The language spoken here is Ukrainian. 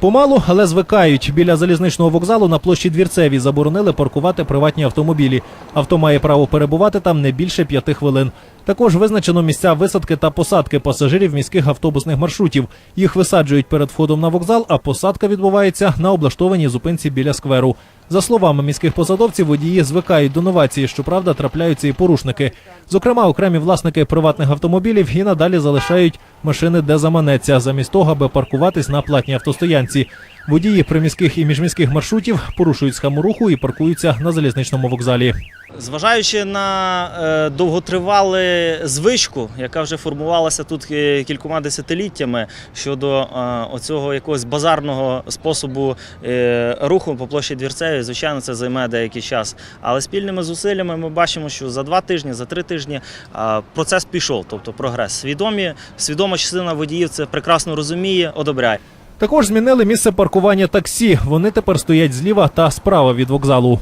Помалу, але звикають. Біля залізничного вокзалу на площі Двірцевій заборонили паркувати приватні автомобілі. Авто має право перебувати там не більше п'яти хвилин. Також визначено місця висадки та посадки пасажирів міських автобусних маршрутів. Їх висаджують перед входом на вокзал, а посадка відбувається на облаштованій зупинці біля скверу. За словами міських посадовців, водії звикають до новації, щоправда, трапляються і порушники. Зокрема, окремі власники приватних автомобілів і надалі залишають машини, де заманеться, замість того, аби паркуватись на платній автостоянці. Водії приміських і міжміських маршрутів порушують схему руху і паркуються на залізничному вокзалі. Зважаючи на е, довготривалу звичку, яка вже формувалася тут е, кількома десятиліттями щодо е, оцього якогось базарного способу руху по площі Двірцевій, звичайно, це займе деякий час. Але спільними зусиллями ми бачимо, що за два тижні, за три тижні процес пішов, тобто прогрес. Свідомі, свідома частина водіїв це прекрасно розуміє, одобряє. Також змінили місце паркування таксі. Вони тепер стоять зліва та справа від вокзалу.